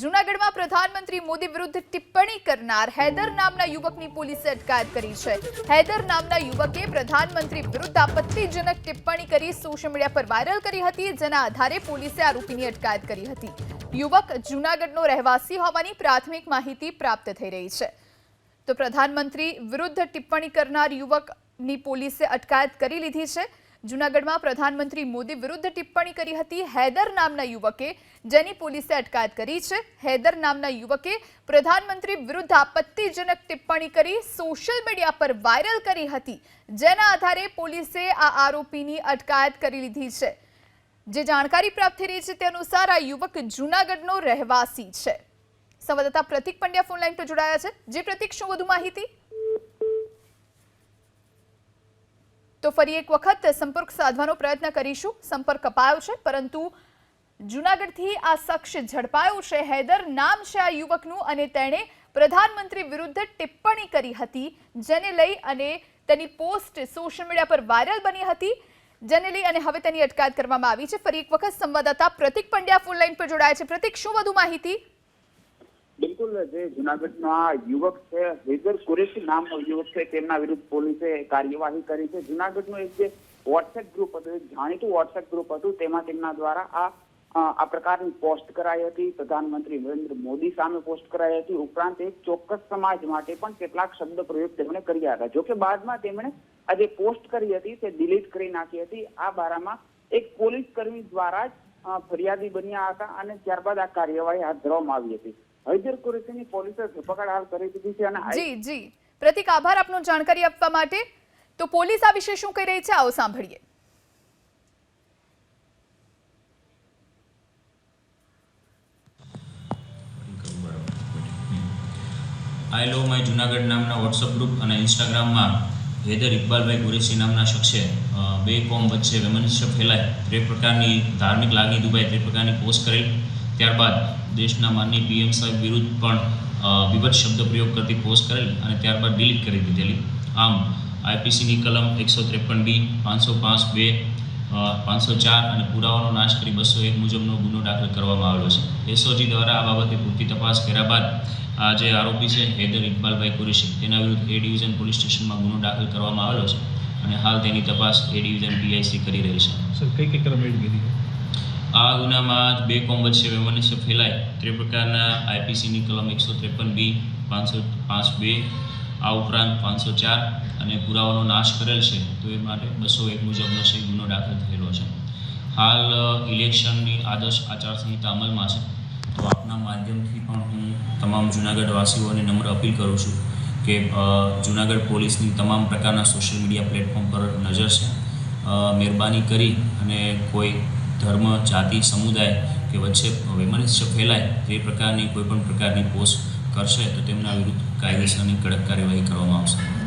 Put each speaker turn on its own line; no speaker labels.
જૂનાગઢમાં પ્રધાનમંત્રી મોદી વિરુદ્ધ ટિપ્પણી કરનાર હૈદર નામના યુવકની પોલીસે અટકાયત કરી છે. હૈદર નામના યુવકે પ્રધાનમંત્રી વિરુદ્ધ આપત્તિજનક ટિપ્પણી કરી સોશિયલ મીડિયા પર વાયરલ કરી હતી, જેના આધારે પોલીસે આરોપીની અટકાયત કરી હતી. યુવક જૂનાગઢનો રહેવાસી હોવાની પ્રાથમિક માહિતી પ્રાપ્ત થઈ રહી છે. તો પ્રધાનમંત્રી વિરુદ્ધ ટિપ્પણી કરનાર યુવકની પોલીસે અટકાયત કરી લીધી છે. જૂનાગઢમાં પ્રધાનમંત્રી મોદી વિરુદ્ધ ટિપ્પણી કરી હતી હૈદર નામના યુવકે, જેની પોલીસે અટકાયત કરી છે. હૈદર નામના યુવકે પ્રધાનમંત્રી વિરુદ્ધ આપત્તિજનક ટિપ્પણી કરી, સોશિયલ મીડિયા પર વાયરલ કરી હતી. જેના આધારે પોલીસે આ આરોપીની અટકાયત કરી લીધી છે. જે જાણકારી પ્રાપ્ત થઈ રહી છે તે અનુસાર આ યુવક જૂનાગઢનો રહેવાસી છે. સંવાદદાતા પ્રતિક પંડ્યા ફોનલાઈન પર જોડાયા છે. જે પ્રતિક, શું વધુ માહિતી? ફરી એક વખત સંપર્ક સાધવાનો પ્રયત્ન કરીશું. સંપર્ક કપાયો છે, પરંતુ જૂનાગઢથી આ શખ્સ ઝડપાયો છે. હૈદર નામ છે આ યુવકનું અને તેણે પ્રધાનમંત્રી વિરુદ્ધ ટિપ્પણી કરી હતી, જેને લઈ અને તેની પોસ્ટ સોશિયલ મીડિયા પર વાયરલ બની હતી, જેને લઈ અને હવે તેની અટકાયત કરવામાં આવી છે. ફરી એક વખત સંવાદદાતા પ્રતિક પંડ્યા ફોન લાઈન પર જોડાયા છે. પ્રતિક, શું વધુ માહિતી?
બિલકુલ, જે જુનાગઢનો આ યુવક છે, હૈદર કુરેશી નામનો યુવક છે, તેમના વિરુદ્ધ પોલીસે કાર્યવાહી કરી છે. જુનાગઢનું એક જે વોટ્સએપ ગ્રુપ હતું, એક જાણીતું વોટ્સએપ ગ્રુપ હતું, તેમાં તેમના દ્વારા આ આ પ્રકારની પોસ્ટ કરાઈ હતી. પ્રધાનમંત્રી નરેન્દ્ર મોદી સામે પોસ્ટ કરાઈ હતી. ઉપરાંત એક ચોક્કસ સમાજ માટે પણ કેટલાક શબ્દ પ્રયોગ તેમણે કર્યા હતા. જોકે બાદમાં તેમણે આ જે પોસ્ટ કરી હતી, તે ડિલીટ કરી નાખી હતી. આ બારામાં એક પોલીસ કર્મી દ્વારા જ ફરિયાદી બન્યા હતા અને ત્યારબાદ આ કાર્યવાહી હાથ ધરવામાં આવી હતી. હૈદર કુરેશીની પોલીસે ધરપકડ હાલ કરી દીધી છે અને
જી જી. પ્રતિક આભાર આપનો જાણકારી આપવા માટે. તો પોલીસ આ વિશે શું કહી રહી છે? આવો સાંભળીએ.
આઈ લવ માય જુનાગઢ નામના વોટ્સઅપ ગ્રુપ અને ઇન્સ્ટાગ્રામમાં હેદર ઇકબાલભાઈ કુરેશી નામના શખ્સે બે કોમ વચ્ચે વૈમનસ્ય ફેલાય. તે પ્રકારની ધાર્મિક લાગણી દુભાય તે પ્રકારની પોસ્ટ કરેલ. ત્યારબાદ દેશના માનની પીએમ સાહેબ વિરુદ્ધ પણ અ, વિવિધ શબ્દ પ્રયોગ કરતી પોસ્ટ કરેલી અને ત્યારબાદ ડિલીટ કરી દીધેલી. આમ આઈપીસીની કલમ એકસો ત્રેપન બી પાંચસો પાંચ બે પાંચસો ચાર અને પુરાવાનો નાશ કરી બસો એક મુજબનો ગુનો દાખલ કરવામાં આવેલો છે. એસઓજી દ્વારા આ બાબતે પૂરતી તપાસ કર્યા બાદ આ જે આરોપી છે હૈદર ઇકબાલભાઈ કુરેશી. તેના વિરુદ્ધ એ ડિવિઝન પોલીસ સ્ટેશનમાં ગુનો દાખલ કરવામાં આવેલો છે અને હાલ તેની તપાસ એ ડિવિઝન પીઆઈસી કરી રહી છે.
સર કઈ કઈ ક્રમ
આ ગુનામાં બે કોમ વચ્ચે વૈમનસ્ય ફેલાય. તે પ્રકારના આઈપીસીની કલમ એકસો ત્રેપન બી, પાંચસો પાંચ બે, આ ઉપરાંત પાંચસો ચાર અને પુરાવાનો નાશ કરેલ છે. તો એ માટે બસો એક મુજબનો છે ગુનો દાખલ થયેલો છે. હાલ ઇલેક્શનની આદર્શ આચારસંહિતા અમલમાં છે. તો આપના માધ્યમથી પણ હું તમામ જૂનાગઢવાસીઓને નમ્ર અપીલ કરું છું કે જૂનાગઢ પોલીસની તમામ પ્રકારના સોશિયલ મીડિયા પ્લેટફોર્મ પર નજર છે. મહેરબાની કરી અને કોઈ ધર્મ, જાતિ, સમુદાય કે વચ્ચે વૈમનસ્ય ફેલાય તે પ્રકારની કોઈપણ પ્રકારની પોસ્ટ કરશે તો તેમના વિરુદ્ધ કાયદેસરની કડક કાર્યવાહી કરવામાં આવશે.